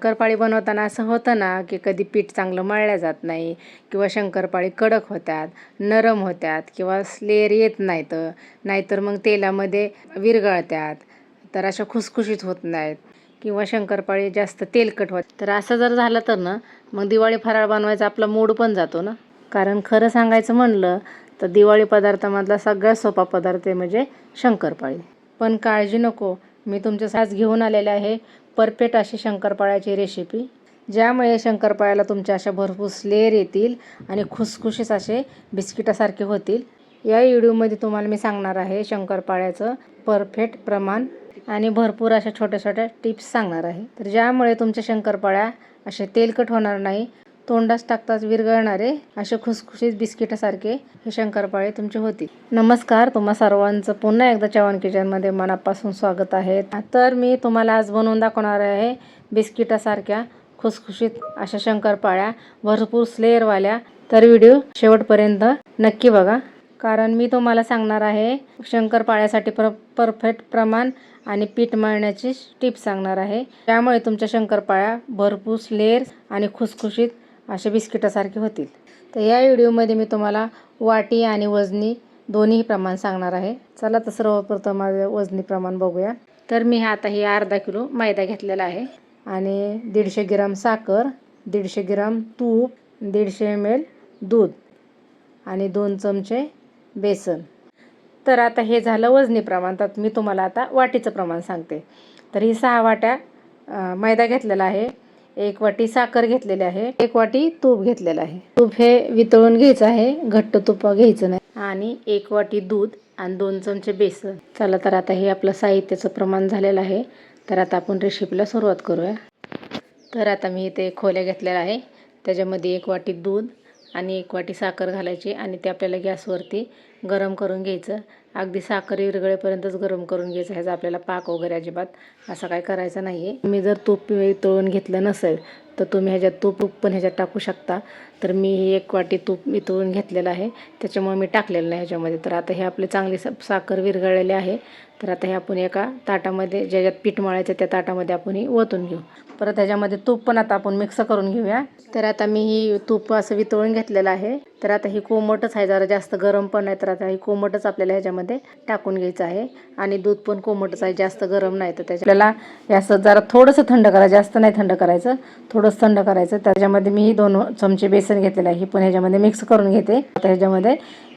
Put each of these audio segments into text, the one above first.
शंकरपाळी बनवताना असं होतं ना की कधी पीठ चांगलं मळलं जात नाही किंवा शंकरपाळी कडक होतात नरम होतात किंवा स्लेअर येत नाहीत नाहीतर मग तेलामध्ये विरघळतात तर अशा खुसखुशीत होत नाहीत. किंवा शंकरपाळी जास्त तेलकट होत तर असं जर झालं तर ना मग दिवाळी फराळ बनवायचा आपला मूड पण जातो ना. कारण खरं सांगायचं म्हणलं तर दिवाळी पदार्थामधला सगळ्यात सोपा पदार्थ आहे म्हणजे शंकरपाळी. पण काळजी नको मी तुमच्या सास घेऊन आलेले आहे. परफेक्ट अशी शंकरपाळ्याची रेसिपी ज्यामुळे शंकरपाळ्याला तुमच्या अशा भरपूर स्लेअर येतील आणि खुसखुशीस असे बिस्किटासारखे होतील. या व्हिडिओमध्ये तुम्हाला मी सांगणार आहे शंकरपाळ्याचं परफेक्ट प्रमाण आणि भरपूर अशा छोट्या छोट्या टिप्स सांगणार आहे. तर ज्यामुळे तुमच्या शंकरपाळ्या असे तेलकट होणार नाही तोंडास टाकताच विरघळणारे असे खुसखुशीत बिस्किटासारखे हे शंकरपाळे तुमचे होतील. नमस्कार तुम्हा सर्वांचं पुन्हा एकदा चव्हाण किचनमध्ये मनापासून स्वागत आहे. तर मी तुम्हाला आज बनवून दाखवणार आहे बिस्किटासारख्या खुसखुशीत अशा शंकरपाळ्या भरपूर स्लेअरवाल्या. तर व्हिडिओ शेवटपर्यंत नक्की बघा. कारण मी तुम्हाला सांगणार आहे शंकरपाळ्यासाठी प्र परफेक्ट प्रमाण आणि पीठ मळण्याची टिप्स सांगणार आहे. त्यामुळे तुमच्या शंकरपाळ्या भरपूर स्लेअर आणि खुसखुशीत असे बिस्किटासारखे होतील. तर या व्हिडिओमध्ये मी तुम्हाला वाटी आणि वजनी दोन्ही प्रमाण सांगणार आहे. चला तर सर्वप्रथम माझं वजनी प्रमाण बघूया. तर मी आता हे अर्धा किलो मैदा घेतलेला आहे. आणि दीडशे ग्राम साखर दीडशे ग्राम तूप दीडशे एम एल दूध आणि दोन चमचे बेसन. तर आता हे झालं वजनी प्रमाण. तर मी तुम्हाला आता वाटीचं प्रमाण सांगते. तर ही सहा वाट्या मैदा घेतलेला आहे. एक वाटी साखर घेतलेली आहे एक वाटी तूप घेतलेलं आहे. तूप हे वितळून घ्यायचं आहे घट्ट तूप घ्यायचं नाही. आणि एक वाटी दूध आणि दोन चमचे बेसन. चला तर आता हे आपलं साहित्याचं प्रमाण झालेलं आहे. तर आता आपण रेसिपीला सुरुवात करूया. तर आता मी इथे खोल्या घेतलेल्या आहे. त्याच्यामध्ये एक वाटी दूध आणि एक वाटी साखर घालायची आणि ते आपल्याला गॅसवरती गरम करून घ्यायचं. अगदी साखर विरगळेपर्यंतच गरम करून घ्यायचं. ह्याचा आपल्याला पाक वगैरे अजिबात असं काय करायचं नाही आहे मी जर तूप तळून घेतलं नसेल तर तुम्ही ह्याच्यात तूप तूप पण ह्याच्यात टाकू शकता. तर मी ही एक वाटी तूप वितळून घेतलेलं आहे. त्याच्यामुळे मी टाकलेलं नाही ह्याच्यामध्ये. तर आता हे आपले चांगली साखर विरघळलेले आहे. तर आता हे आपण एका ताटामध्ये ज्याच्यात पीठ मळायचं त्या ताटामध्ये आपण ही ओतून घेऊ. परत ह्याच्यामध्ये तूप पण आता आपण मिक्स करून घेऊया. तर आता मी ही तूप असं वितळून घेतलेलं आहे. तर आता ही कोमटच आहे. जरा जास्त गरम पण नाही तर करायचं आहे. कोमटच आपल्याला ह्याच्यामध्ये टाकून घ्यायचं आहे. आणि दूध पण कोमटच आहे. जास्त गरम नाही तर त्याच्या आपल्याला हे असं जरा थोडंसं थंड करायचं जास्त नाही थंड करायचं. थोडंसं थंड करायचं. त्याच्यामध्ये मी दोन चमचे बेसन घेतलेलं आहे. हे पण ह्याच्यामध्ये मिक्स करून घेते. आता ह्याच्यामध्ये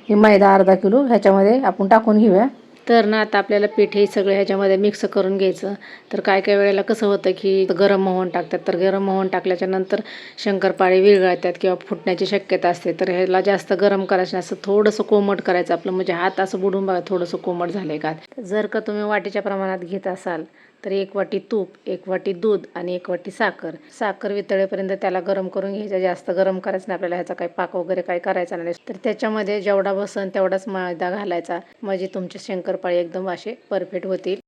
ही मैदा अर्धा किलो ह्याच्यामध्ये आपण टाकून घेऊया. तर ना आता आपल्याला पीठ हे सगळं ह्याच्यामध्ये मिक्स करून घ्यायचं. तर काय काय वेळेला कसं होतं की गरम मोहन टाकतात. तर गरम मोहन टाकल्याच्या नंतर शंकरपाळी विरघळतात किंवा फुटण्याची शक्यता असते. तर ह्याला जास्त गरम करायचं नाही. असं थोडंसं कोमट करायचं आपलं. म्हणजे हात असं बुडून बघा थोडंसं कोमट झालंय का. जर का तुम्ही वाटीच्या प्रमाणात घेत असाल तर एक वाटी तूप एक वाटी दूध आणि एक वाटी साखर. साखर वितळेपर्यंत त्याला गरम करून घ्यायचं. जास्त गरम करायचं नाही. आपल्याला ह्याचा काही पाक वगैरे काही करायचा नाही. तर त्याच्यामध्ये जेवढा बसन तेवढाच मैदा घालायचा. म्हणजे तुमचे शंकर शंकरपाळी एकदम असे परफेक्ट होतील.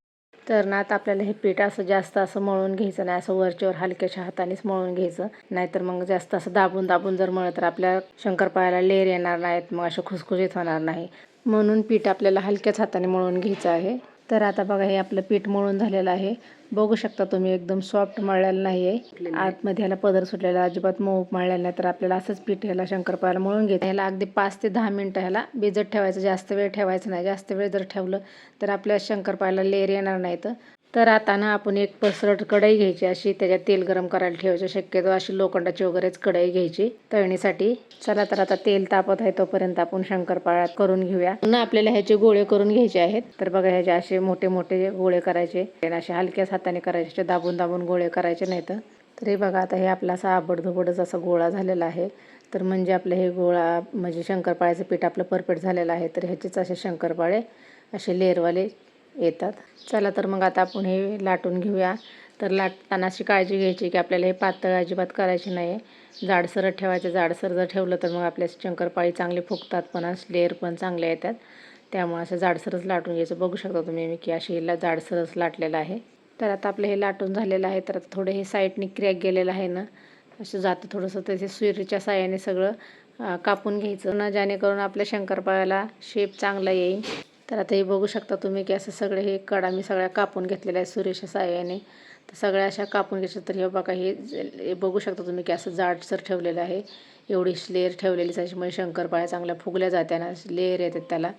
तर ना आता आपल्याला हे पीठ असं जास्त असं मळून घ्यायचं नाही असं वरच्यावर हलक्याच्या हातानेच मळून घ्यायचं. नाहीतर मग जास्त असं दाबून दाबून जर मळलं तर आपल्या शंकरपाळ्याला लेर येणार नाहीत मग असं खुसखुशीत होणार नाही. म्हणून पीठ आपल्याला हलक्याच हाताने मळून घ्यायचं आहे. तर आता बघा हे आपलं पीठ मळून झालेलं आहे. बघू शकता तुम्ही एकदम सॉफ्ट मळलेला नाही आहे आतमध्ये ह्याला पदर सुटलेला अजिबात मऊ मळलेला नाही तर आपल्याला असंच पीठ ह्याला शंकरपाळ्याला मळून घेत. ह्याला अगदी पाच ते दहा मिनटं ह्याला भिजत ठेवायचं जास्त वेळ ठेवायचं नाही. जास्त वेळ जर ठेवलं तर आपल्या शंकरपाळ्याला लेर येणार नाहीत. तर आता ना आपण एक पसरट कढई घ्यायची अशी त्याच्यात तेल गरम करायला ठेवायचं शक्यतो अशी लोखंडाची वगैरेच कढई घ्यायची तळणीसाठी. चला तर आता तेल तापत आहे तोपर्यंत आपण शंकरपाळ्यात करून घेऊया. पुन्हा आपल्याला ह्याचे गोळे करून घ्यायचे आहेत. तर बघा ह्याचे असे मोठे मोठे गोळे करायचे. असे हलक्याच हाताने करायचे दाबून दाबून गोळे करायचे नाहीत. तर हे बघा आता हे आपला असा आबडधोबडच असा गोळा झालेला आहे. तर म्हणजे आपलं हे गोळा म्हणजे शंकरपाळ्याचं पीठ आपलं परफेक्ट झालेलं आहे. तर ह्याचेच असे शंकरपाळे असे लेअरवाले येतात. चला तर मग आता आपण हे लाटून घेऊया. तर लाटताना अशी काळजी घ्यायची की आपल्याला हे पातळ अजिबात करायची नाही. जाडसरच ठेवायचं. जाडसर जर ठेवलं तर मग आपल्या शंकरपाळी चांगले फुगतात पण लेअर पण चांगले येतात. त्यामुळे असं जाडसरच लाटून घ्यायचं. बघू शकता तुम्ही मी की अशी हिला जाडसरच लाटलेलं आहे. तर आता आपलं हे लाटून झालेलं आहे. तर आता थोडं हे साईडने क्रॅक गेलेलं आहे ना असं जातं थोडंसं. त्याचे सुरीच्या साह्याने सगळं कापून घ्यायचं. ना जेणेकरून आपल्या शंकरपाळ्याला शेप चांगला येईल. तर आता हे बघू शकता तुम्ही की असं सगळे हे कडा मी सगळ्या कापून घेतलेल्या आहे सुरेच्या साह्याने तर सगळ्या अशा कापून घ्यायच्या तर हे बघा हे बघू शकता तुम्ही की असं जाडसर ठेवलेलं आहे. एवढी लेअर ठेवलेली त्याच्यामुळे शंकरपाळ्या चांगल्या फुगल्या जात्या ना लेअर येतात त्याला.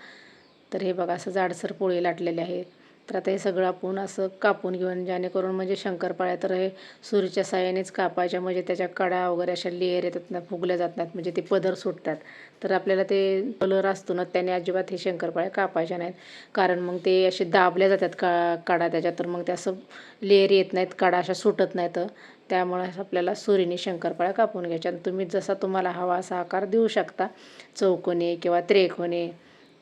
तर हे बघा असं जाडसर पोळी लाटलेले आहे. तर आता हे सगळं आपण असं कापून घेऊन जेणेकरून म्हणजे शंकरपाळ्या तर हे सुरीच्या साह्यानेच कापायच्या म्हणजे त्याच्या कडा वगैरे अशा लेअर येतात ना फुगल्या जात नाहीत म्हणजे ते पदर सुटतात. तर आपल्याला ते कलर असतो ना त्याने अजिबात हे शंकरपाळ्या कापायच्या नाहीत. कारण मग ते असे दाबल्या जातात का कडा त्याच्यात तर मग ते असं लेअर येत नाहीत कडा अशा सुटत नाहीत. त्यामुळे आपल्याला सुरीने शंकरपाळ्या कापून घ्यायच्या. आणि तुम्ही जसा तुम्हाला हवा असा आकार देऊ शकता चौकोने किंवा त्रेकोने.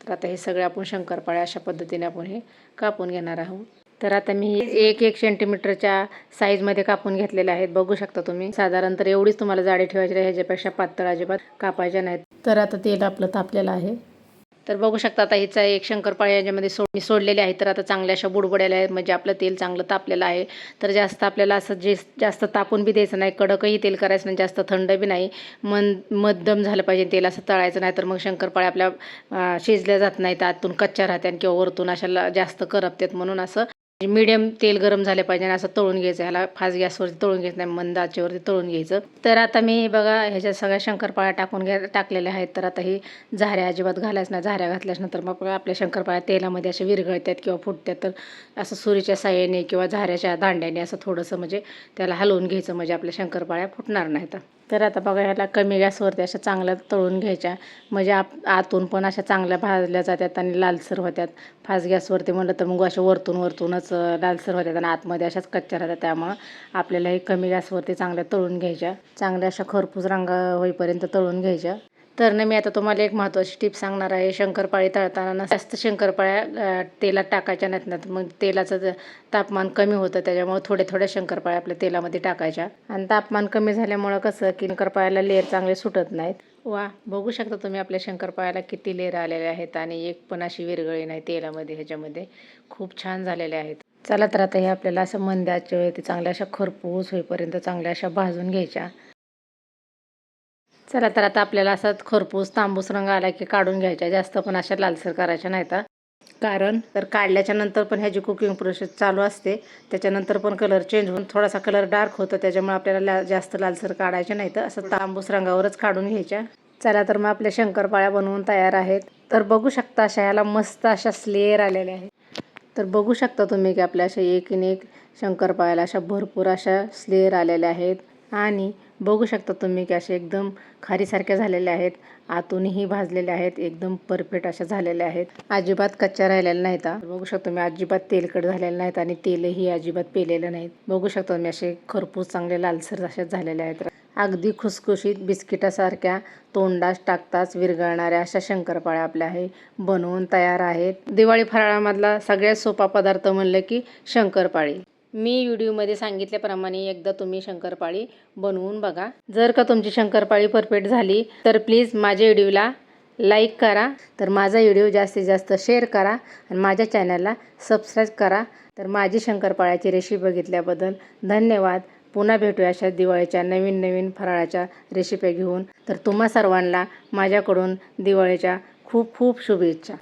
तर आता हे सगळे आपण शंकरपाळे अशा पद्धतीने आपण हे कापून घेणार आहोत. तर आता मी एक एक सेंटीमीटरच्या साईजमध्ये कापून घेतलेले आहेत. बघू शकता तुम्ही. साधारण तर एवढीच तुम्हाला जाडी ठेवायची ह्याच्यापेक्षा पातळ अजिबात कापायच्या नाहीत. तर आता तेल आपलं तापलेलं आहे. तर बघू शकता आता हिचा एक शंकरपाळे याच्यामध्ये सोड मी सोडलेले आहे. तर आता चांगल्या अशा बुडबुड्याला आहेत म्हणजे आपलं तेल चांगलं तापलेलं आहे. तर जास्त आपल्याला असं जे जास्त तापून बी द्यायचं नाही कडकही तेल करायचं नाही जास्त थंड बी नाही. मन मध्यम झालं पाहिजे तेल असं तळायचं नाही तर मग शंकरपाळ्या आपल्या शिजल्या जात नाहीत आतून कच्च्या राहत्यान किंवा वरतून अशा जास्त करपतात म्हणून असं म्हणजे मीडियम तेल गरम झाले पाहिजे आणि असं तळून घ्यायचं ह्याला फास्ट गॅसवरती तळून घ्यायचं नाही मंद आचेवरती तळून घ्यायचं. तर आता मी बघा ह्याच्या सगळ्या शंकरपाळ्या टाकून घ्या टाकलेल्या आहेत. तर आता ही झाऱ्या अजिबात घालायच नाही. झाऱ्या घातल्याच नंतर मग बघा आपल्या शंकरपाळ्या तेलामध्ये असे विरघळतात किंवा फुटतात. तर असं सुरीच्या साह्याने किंवा झाऱ्याच्या दांड्याने असं थोडंसं म्हणजे त्याला हलवून घ्यायचं म्हणजे आपल्या शंकरपाळ्या फुटणार नाहीत. तर आता बघा ह्याला कमी गॅसवरती अशा चांगल्या तळून घ्यायच्या. म्हणजे आप आतून पण अशा चांगल्या भाजल्या जातात आणि लालसर होत्यात फास्ट गॅसवरती म्हणलं तर मग अशा वरतून वरतूनच लालसर होत्यात आणि आतमध्ये अशाच कच्च्या राहतात. त्यामुळं आपल्याला हे कमी गॅसवरती चांगल्या तळून घ्यायच्या. चांगल्या अशा खरपूस रंग होईपर्यंत तळून घ्यायच्या. तर ना मी आता तुम्हाला एक महत्त्वाची टिप सांगणार आहे. शंकरपाळी तळताना ना जास्त शंकरपाळ्या तेलात टाकायच्या नाहीत ना. मग तेलाचं ज- तापमान कमी होतं. त्याच्यामुळे थोड्या थोड्या शंकरपाळ्या आपल्या तेलामध्ये टाकायच्या. आणि तापमान कमी झाल्यामुळं कसं की शंकरपाळ्याला लेअर चांगले सुटत नाहीत. वा बघू शकता तुम्ही आपल्या शंकरपाळ्याला किती लेअर आलेले आहेत आणि एक पण अशी विरगळी नाही तेलामध्ये ह्याच्यामध्ये. खूप छान झालेले आहेत. चला तर आता हे आपल्याला असं मंद्याचे ते चांगल्या अशा खरपूस होईपर्यंत चांगल्या अशा भाजून घ्यायच्या. चला तर आता आपल्याला असा खरपूस तांबूस रंग आला की काढून घ्यायच्या. जास्त पण अशा लालसर करायच्या नाहीत कारण तर काढल्याच्या नंतर पण ह्याची कुकिंग प्रोसेस चालू असते. त्याच्यानंतर पण कलर चेंज होऊन थोडासा कलर डार्क होतो. त्याच्यामुळे आपल्याला ला जास्त लालसर काढायचे नाही तर असं तांबूस रंगावरच काढून घ्यायच्या. चला तर मग आपल्या शंकरपाळ्या बनवून तयार आहेत. तर बघू शकता अशा ह्याला मस्त अशा स्लेअर आलेल्या आहेत. तर बघू शकता तुम्ही की आपल्या अशा एकीन एक शंकरपाळ्याला अशा भरपूर अशा स्लेअर आलेल्या आहेत. आणि बघू शकता तुम्ही की अशा एकदम खारीसारख्या झालेल्या आहेत. आतूनही भाजलेल्या आहेत. एकदम परफेक्ट अशा झालेल्या आहेत. अजिबात कच्च्या राहिलेल्या नाहीत बघू शकतो मी अजिबात तेलकट झालेले नाहीत आणि तेलही अजिबात पेलेलं नाहीत. बघू शकतो तुम्ही असे खरपूस चांगले लालसर अशाच झालेले आहेत. अगदी खुसखुशीत बिस्किटासारख्या तोंडास टाकताच विरघळणाऱ्या अशा शंकरपाळ्या आपल्या आहे बनवून तयार आहेत. दिवाळी फराळामधला सगळ्यात सोपा पदार्थ म्हणलं की शंकरपाळी. मी व्हिडिओमध्ये सांगितल्याप्रमाणे एकदा तुम्ही शंकरपाळी बनवून बघा. जर का तुमची शंकरपाळी परफेक्ट झाली तर प्लीज माझ्या व्हिडिओला लाईक करा. तर माझा व्हिडिओ जास्तीत जास्त शेअर करा आणि माझ्या चॅनलला सबस्क्राईब करा. तर माझी शंकरपाळ्याची रेसिपी बघितल्याबद्दल धन्यवाद. पुन्हा भेटूया अशा दिवाळीच्या नवीन नवीन फराळाच्या रेसिपी घेऊन. तर तुम्हा सर्वांना माझ्याकडून दिवाळीच्या खूप खूप शुभेच्छा.